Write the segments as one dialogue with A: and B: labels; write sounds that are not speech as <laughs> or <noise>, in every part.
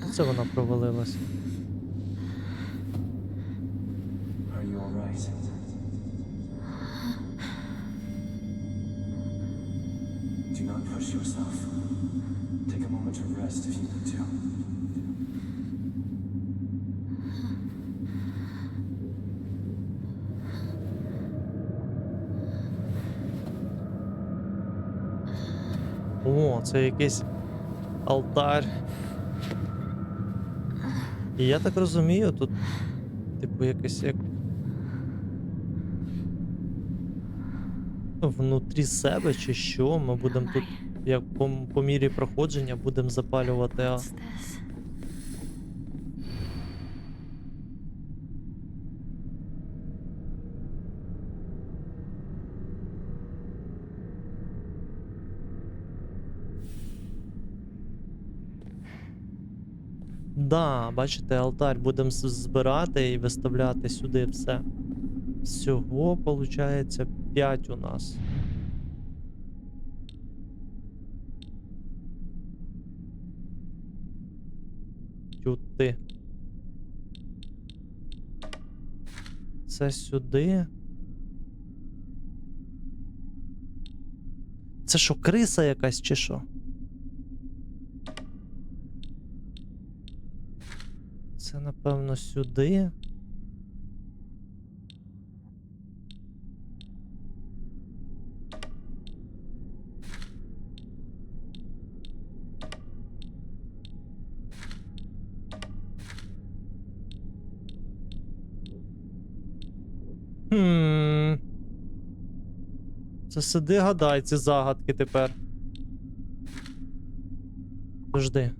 A: Куди це вона провалилася?
B: Are you alright? Do
A: І я так розумію, тут, типу, якось як. Внутрі себе чи що, ми будемо тут, як по, по мірі проходження, будемо запалювати. А... Да, бачите, алтарь будемо збирати і виставляти сюди все. Всього, виходить, 5 у нас. Тюти. Це сюди. Це що, криса якась чи що? Це напевно сюди. Це сиди гадай ці загадки тепер. Жди.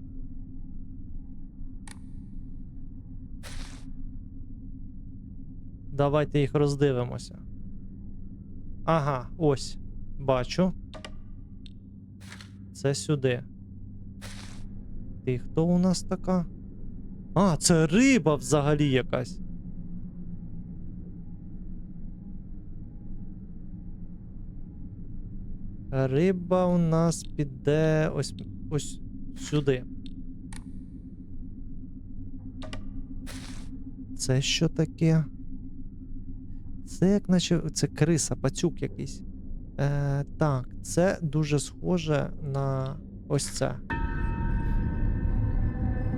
A: Давайте їх роздивимося. Ага, ось. Бачу. Це сюди. Ти хто у нас така? А, це риба взагалі якась. Риба у нас піде ось ось сюди. Це що таке? Це як наче це криса, пацюк якийсь. Е, так, це дуже схоже на ось це.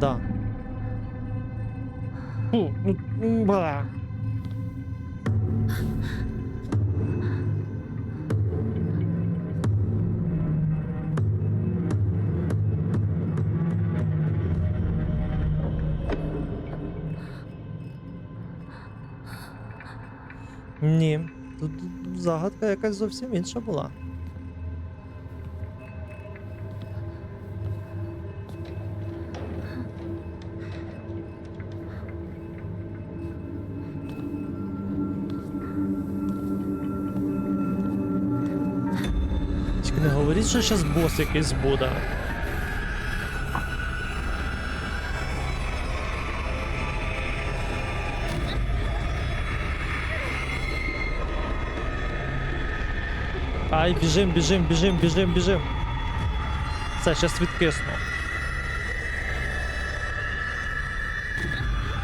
A: Да. Фу, ну, Ні, тут загадка якась зовсім інша була. Тільки не говоріть, що зараз бос якийсь буде. Ай, біжим, біжим, біжим, біжим, біжим. Все, щас відкисну.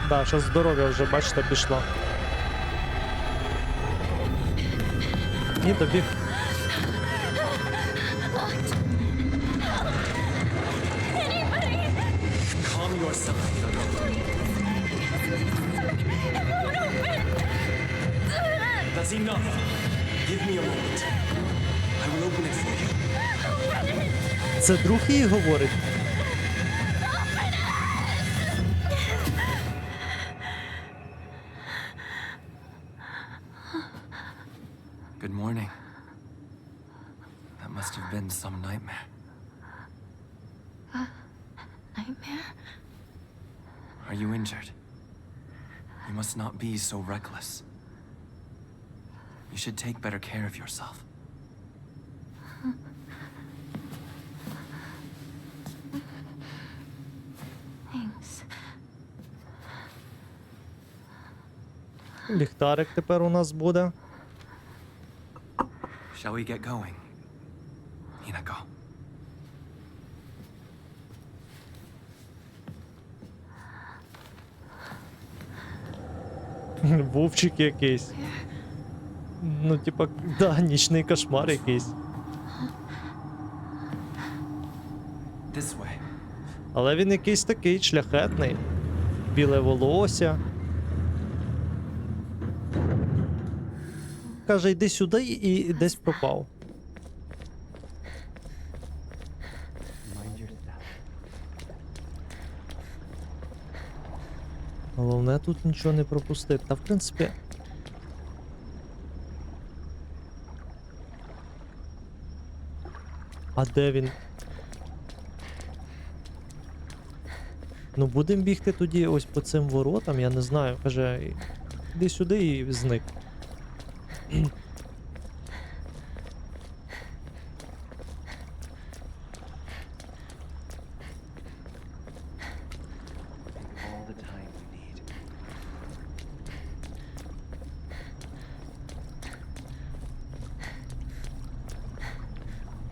A: Да, щас здоров'я вже, бачите, пішло. І добіг. Це друг їй говорить.
B: Good morning. That must have been some nightmare.
C: Nightmare?
B: Are you injured? You must not be so reckless. You should take better care of yourself.
A: Ліхтарик тепер у нас буде.
B: Shall we get going? Hinako. <laughs>
A: Вовчик якийсь. Ну, типа, да, нічний кошмар якийсь. Але він якийсь такий шляхетний. Біле волосся. Каже, йди сюди і десь пропав. Головне тут нічого не пропустити. Та в принципі. А де він? Ну, будемо бігти тоді ось по цим воротам, я не знаю. Каже, іди сюди і зник.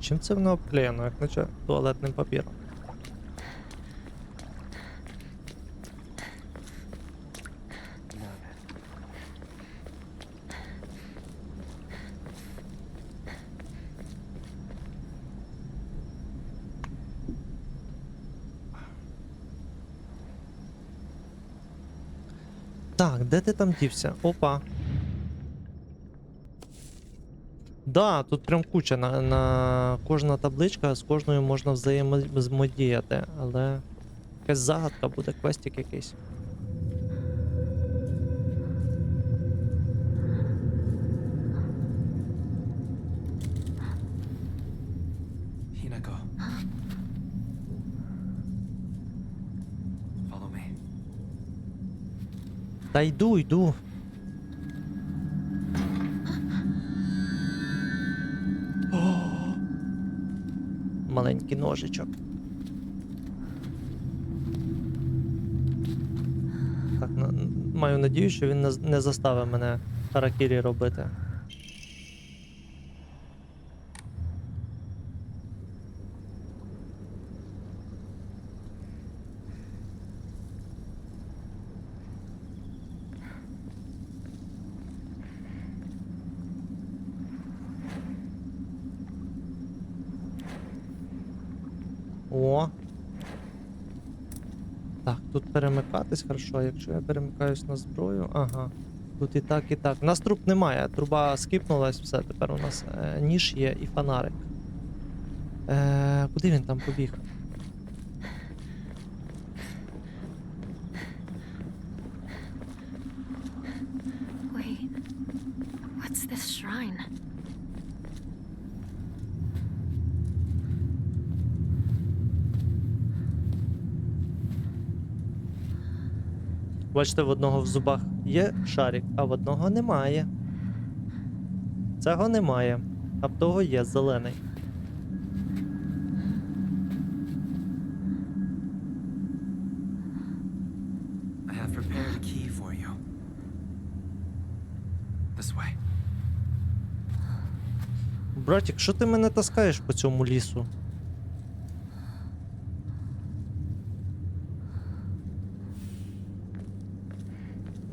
A: Чим це воно обклеєно, як наче туалетним папіром? Так, де ти там дівся? Опа. Да, тут прям куча на, на кожна табличка, з кожною можна взаємодіяти, але якась загадка буде, квестик якийсь.
B: Hinako. Follow me.
A: Та йду, йду. О! Маленький ножичок. Так, маю надію, що він не, заставив мене харакірі робити. О. Так, тут перемикатись хорошо, якщо я перемикаюсь на зброю. Ага. Тут і так, і так. У нас труб немає. Труба скипнулась, все, тепер у нас е, ніж є і фонарик. Е, куди він там побіг? Бачите, в одного в зубах є шарик, а в одного немає. Цього немає, а в того є зелений. Братік, що ти мене таскаєш по цьому лісу?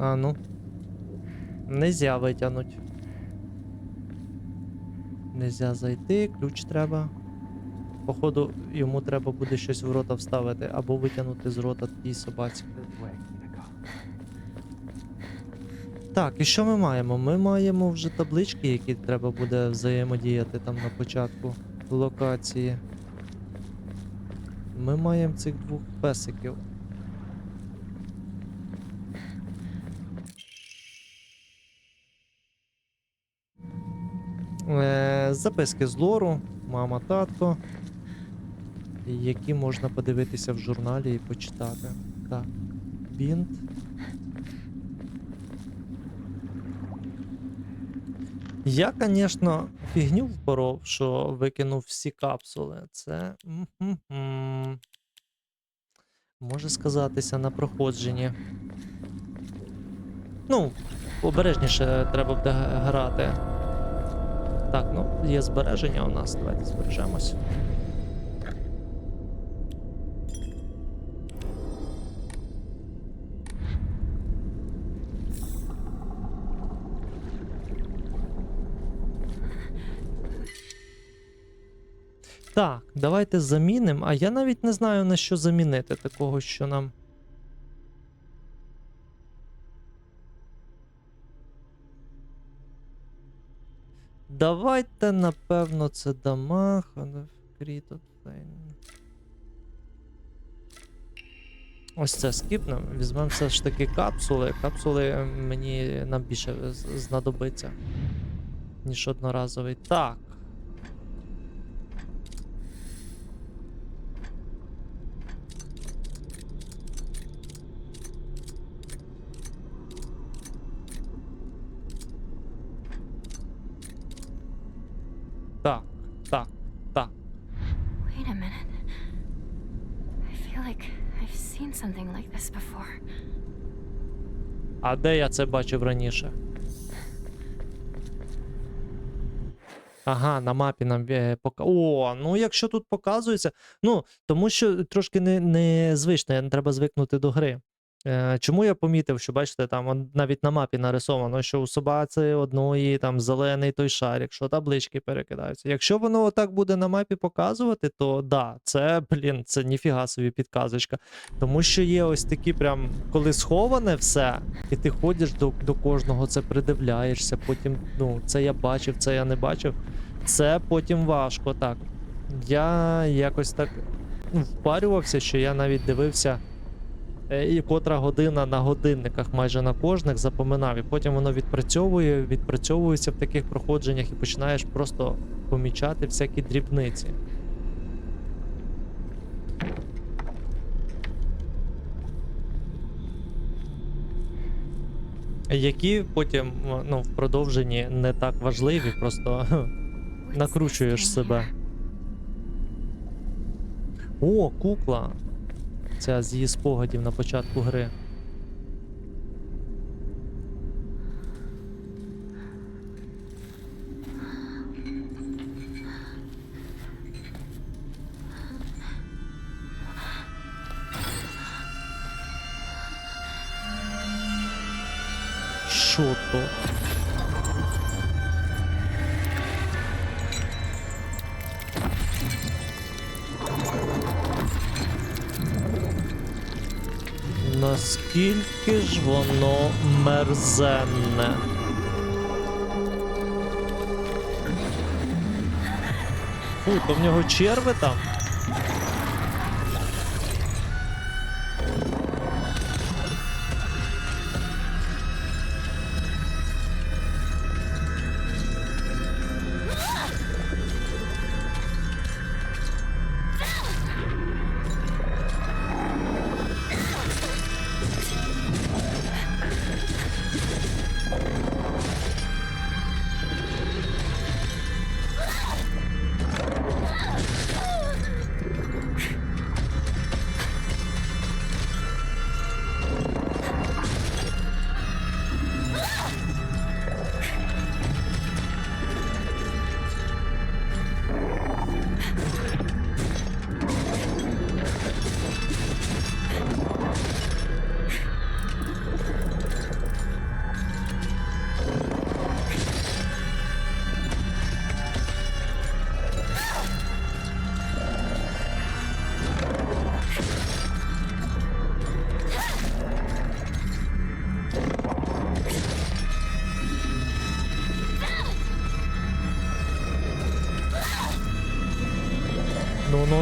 A: А ну. Нельзя витягнуть. Нельзя зайти, ключ треба. Походу, йому треба буде щось в рота вставити або витягнути з рота тій собаці. Так, і що ми маємо? Ми маємо вже таблички, які треба буде взаємодіяти там на початку локації. Ми маємо цих двох песиків. Записки з лору, мама, татко, які можна подивитися в журналі і почитати. Так. Бінт. Я, звісно, фігню впоров, що викинув всі капсули. Це. м-м-м. Може сказатися на проходженні. Ну, обережніше треба буде грати. Так, ну, є збереження у нас. Давайте збережемось. Так, давайте замінимо, а я навіть не знаю на що замінити такого, що нам. Давайте, напевно, це дамаг. Кріт. Ось це скіпнемо. Візьмемо все ж таки капсули. Капсули е, мені нам більше знадобиться, ніж одноразовий. Так, так, так.
C: Wait a minute. I feel like I've seen something like this before.
A: А де я це бачив раніше? Ага, на мапі нам показує. пока. О, ну якщо тут показується. Ну, тому що трошки не, незвично, звично, треба звикнути до гри. Е, чому я помітив, що бачите, там навіть на мапі нарисовано, що у собаці одної там зелений той шарик, що таблички перекидаються. Якщо воно отак буде на мапі показувати, то да, це, блін, це ніфіга собі підказочка. Тому що є ось такі, прям, коли сховане все, і ти ходиш до, до кожного, це придивляєшся, потім, ну, це я бачив, це я не бачив. Це потім важко, так. Я якось так ну, впарювався, що я навіть дивився, і котра година на годинниках майже на кожних запоминав. І потім воно відпрацьовує, відпрацьовується в таких проходженнях і починаєш просто помічати всякі дрібниці. Які потім ну, в продовженні не так важливі, просто накручуєш себе. О, кукла. Ця з її спогадів на початку гри. Воно мерзенне? Фу, то в нього черви там?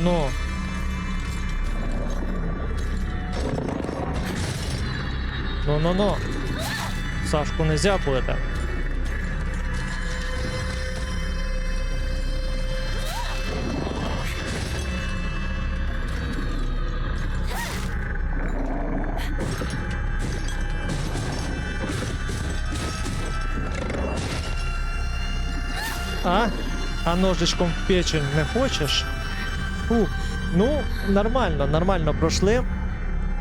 A: Ну-ну-ну. Ну-ну-ну. Сашку не зяпуєте. А? А ножичком в печень не хочеш? Фух. Ну, нормально, нормально пройшли.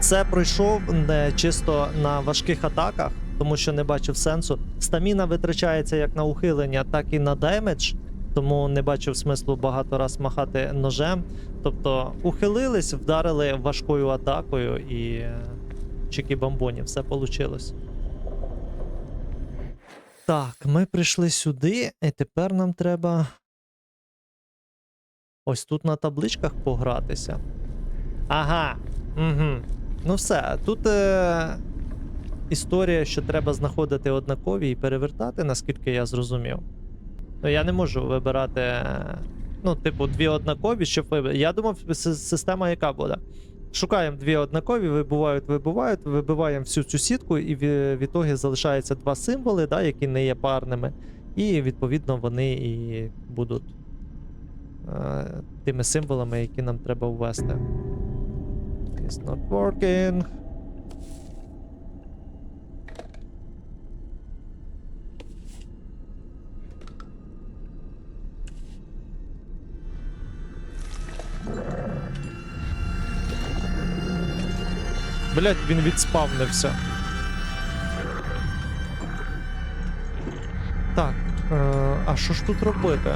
A: Це пройшов не чисто на важких атаках, тому що не бачив сенсу. Стаміна витрачається як на ухилення, так і на демедж, тому не бачив смислу багато раз махати ножем. Тобто ухилились, вдарили важкою атакою і е, чики-бамбоні, все вийшло. Так, ми прийшли сюди, і тепер нам треба Ось тут на табличках погратися. Ага. Угу. Ну все, тут е... історія, що треба знаходити однакові і перевертати, наскільки я зрозумів. Ну, я не можу вибирати. е, Ну, типу, дві однакові, щоб вибрати. Я думав, система яка буде. Шукаємо дві однакові, вибувають, вибувають, вибиваємо всю цю сітку, і в, ітогі залишаються два символи, да, які не є парними. І відповідно вони і будуть тими символами, які нам треба ввести. It's not working. Блять, він відспавнився. Так, е, а що ж тут робити?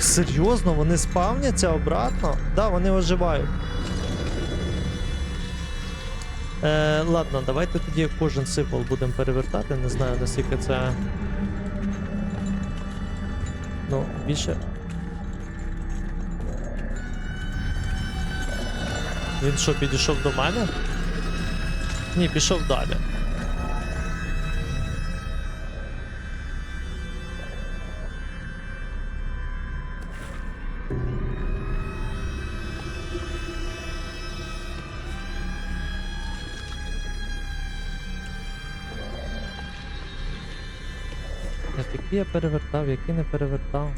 A: Серйозно, вони спавняться обратно? Да, вони оживають. Е, ладно, давайте тоді кожен символ будемо перевертати. Не знаю, наскільки це. Ну, більше. Він що, підійшов до мене? Ні, пішов далі. Які я перевертав, які не перевертав.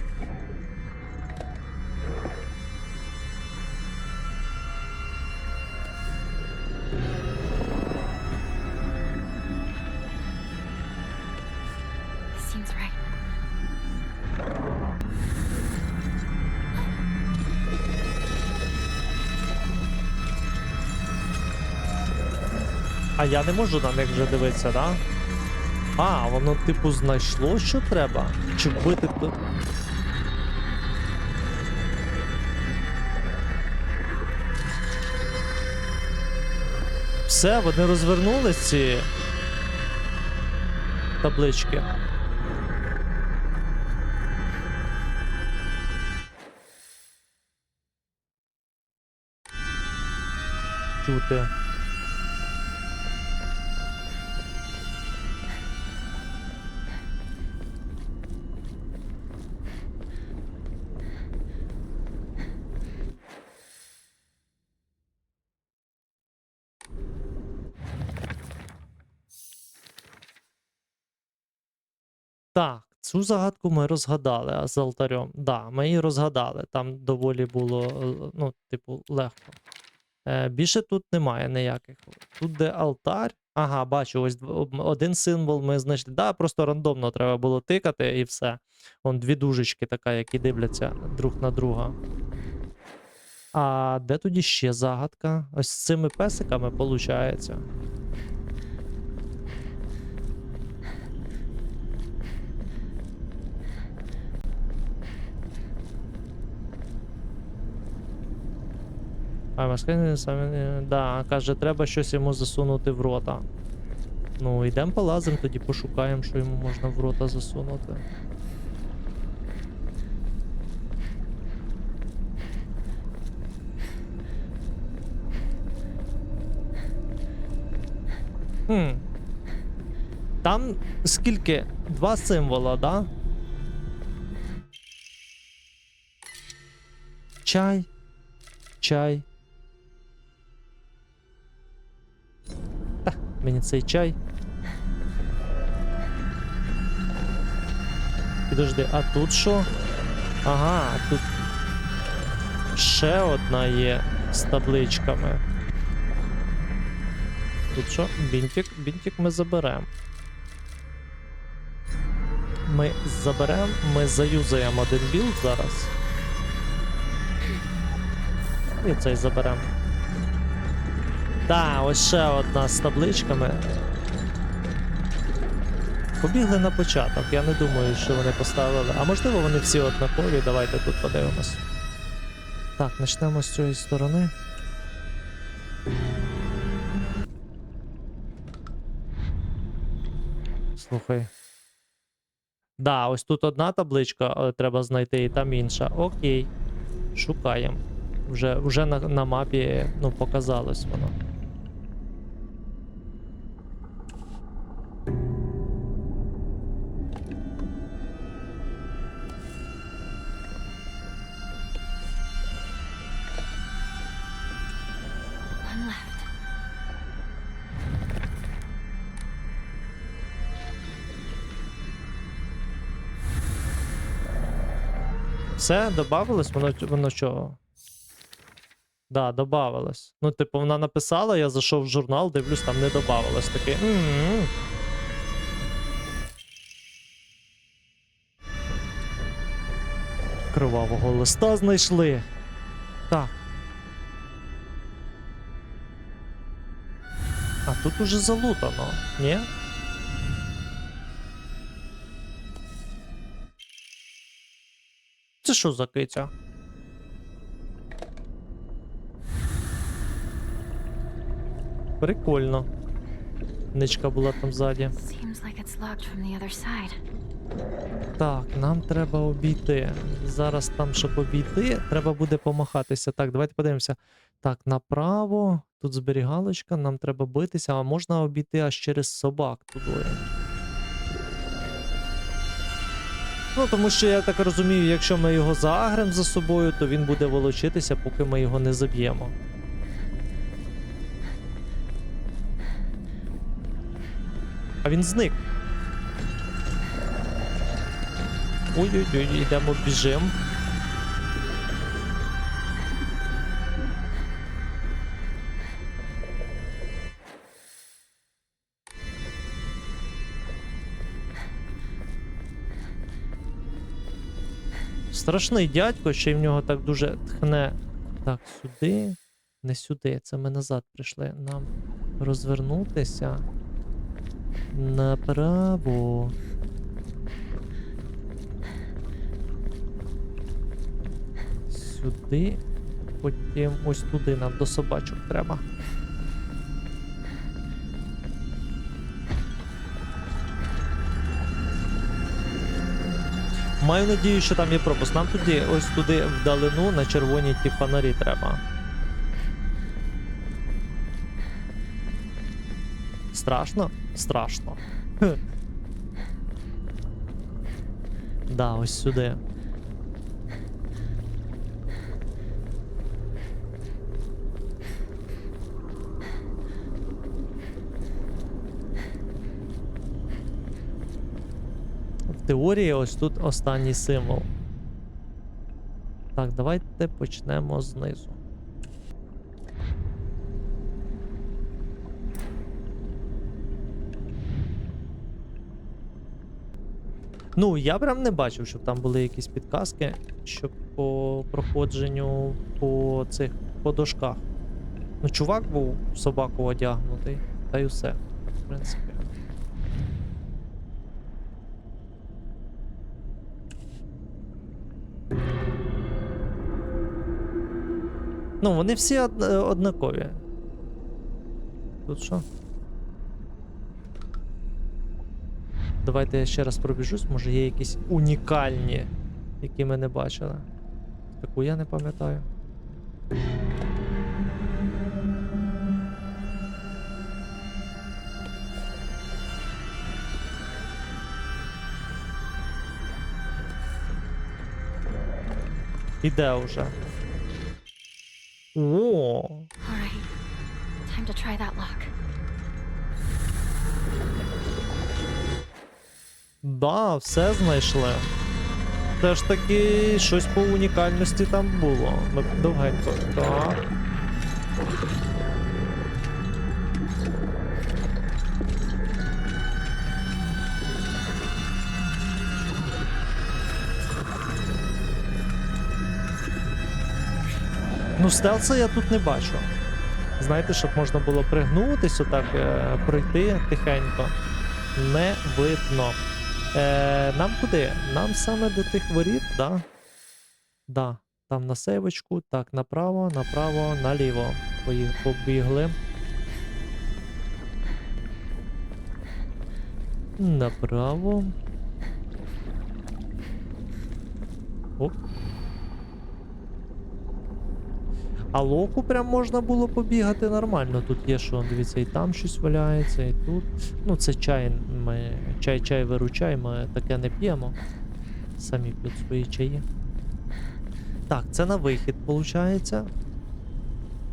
A: А я не можу на них вже дивитися, да? А, воно типу знайшло, що треба? Чи вбити то. Все, вони розвернулись ці таблички. Чути. Так, цю загадку ми розгадали з алтарем. Да, ми її розгадали. Там доволі було, е, ну, типу, легко. Е, більше тут немає ніяких. Тут де алтар. Ага, бачу, ось один символ ми знайшли. Да, просто рандомно треба було тикати і все. Вон дві дужечки така, які дивляться друг на друга. А де тоді ще загадка? Ось з цими песиками виходить. А самі. не- Да, каже, треба щось йому засунути в рота. Ну, йдемо полазимо, тоді пошукаємо, що йому можна в рота засунути. Хм. Там скільки? Два символа, да? Чай. Чай. Мені цей чай. Підожди, а тут що? Ага, тут ще одна є з табличками. Тут що? Бінтик, бінтик ми заберемо. Ми заберемо, ми заюзаємо один білд зараз. І цей заберемо. Так, ось ще одна з табличками. Побігли на початок. Я не думаю, що вони поставили. А можливо вони всі однакові. Давайте тут подивимось. Так, почнемо з цієї сторони. Слухай. Да, ось тут одна табличка е, треба знайти, і там інша. Окей. Шукаємо. Вже, вже на, на мапі ну, показалось воно. Все, добавилось? Воно, воно чого? Да, добавилось. Ну, типу, вона написала, я зайшов в журнал, дивлюсь, там не добавилось. Такий. «М-м-м». Кривавого листа знайшли. Так. А тут уже залутано, ні? Це що за киця? Прикольно. Ничка була там ззаді. Так, нам треба обійти. Зараз там, щоб обійти, треба буде помахатися. Так, давайте подивимося. Так, направо. Тут зберігалочка, нам треба битися, а можна обійти аж через собак туди. Ну, тому що я так розумію, якщо ми його заагремо за собою, то він буде волочитися, поки ми його не заб'ємо. А він зник. Ой-ой-ой, йдемо біжим. Страшний дядько, ще й в нього так дуже тхне. Так, сюди. Не сюди. Це ми назад прийшли. Нам розвернутися. Направо. Сюди. Потім ось туди нам до собачок треба. Маю надію, що там є пропуск. Нам туди, ось туди вдалину на червоні ті фонарі треба. Страшно? Страшно. Да, ось сюди. В теорії ось тут останній символ. Так, давайте почнемо знизу. Ну, я прям не бачив, щоб там були якісь підказки, щоб по проходженню по цих по дошках. Ну, чувак був собаку одягнутий, та й усе. В принципі. Ну, вони всі од- е, однакові. Тут що? Давайте я ще раз пробіжусь, може є якісь унікальні, які ми не бачили. Таку я не пам'ятаю. Іде вже. О,
C: Time to try that lock.
A: да, все знайшли. Все ж таки щось по унікальності там було. Довгенько. Так. Стелса я тут не бачу. Знаєте, щоб можна було пригнутись, отак е, пройти тихенько. Не видно. Е, нам куди? Нам саме до тих воріт, да? Да. Там на сейвочку, так, направо, направо, наліво. Побігли. Направо. Оп. А локу прям можна було побігати нормально. Тут є що, дивіться, і там щось валяється, і тут. Ну, це чай. Ми чай-чай виручай, ми таке не п'ємо. Самі п'ють свої чаї. Так, це на вихід, виходить.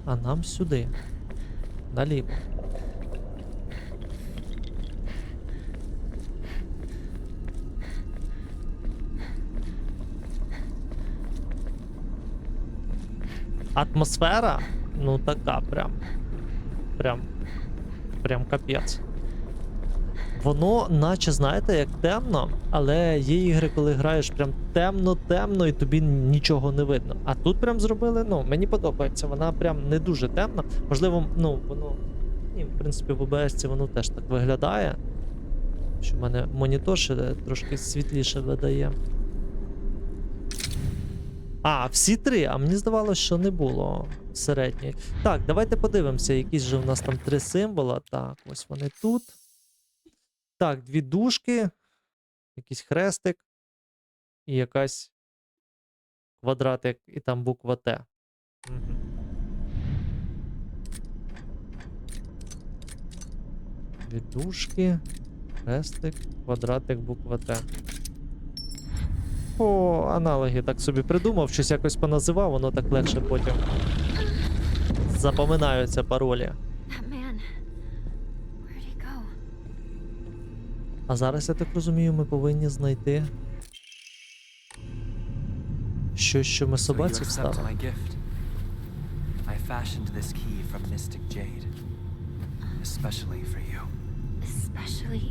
A: А нам сюди. Наліво. Атмосфера, ну така прям. Прям. Прям капець. Воно, наче, знаєте, як темно, але є ігри, коли граєш прям темно-темно і тобі нічого не видно. А тут прям зробили, ну, мені подобається, вона прям не дуже темна. Можливо, ну, воно. Ні, в принципі, в ОБС воно теж так виглядає. Що в мене монітор ще трошки світліше видає. А, всі три, а мені здавалося, що не було середньої. Так, давайте подивимося, якісь же в нас там три символа. Так, ось вони тут. Так, дві дужки, якийсь хрестик і якась квадратик, і там буква Т. Дві дужки, хрестик, квадратик, буква Т. О, аналоги так собі придумав, щось якось поназивав, воно так легше потім запоминаються паролі. А зараз, я так розумію, ми повинні знайти щось, що ми собаці вставили.
B: I fashioned this key from mystic jade, especially for you.
C: Especially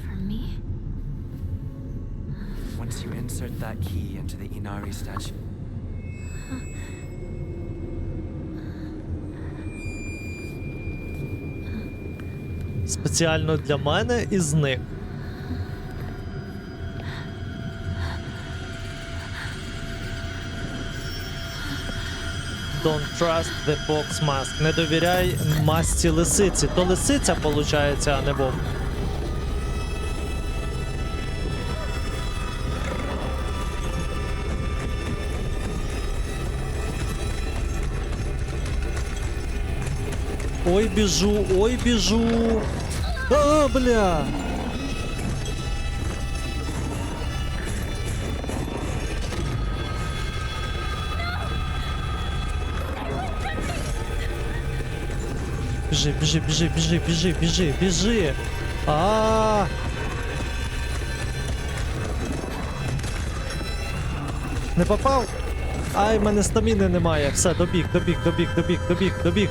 C: for me?
B: Once you insert that key into the Inari statue,
A: Спеціально для мене і зник. Don't trust the fox mask. Не довіряй масці лисиці. То лисиця, виходить, а не вовк. Ой, біжу, ой, біжу. А, бля. Біжи, біжи, біжи, біжи, біжи, біжи, біжи. А, -а, -а. Не попав? Ай, в мене стаміни немає. Все, добіг, добіг, добіг, добіг, добіг, добіг.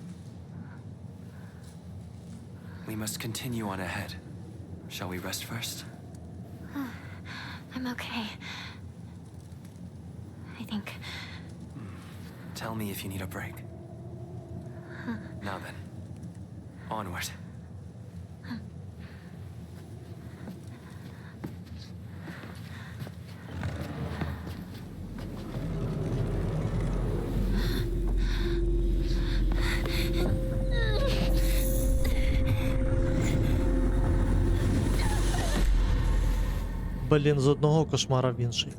B: We must continue on ahead. Shall we rest first? <sighs>
C: I'm okay. I think. Hmm.
B: Tell me if you need a break. Now then, onward.
A: Блін, з одного кошмара в інший.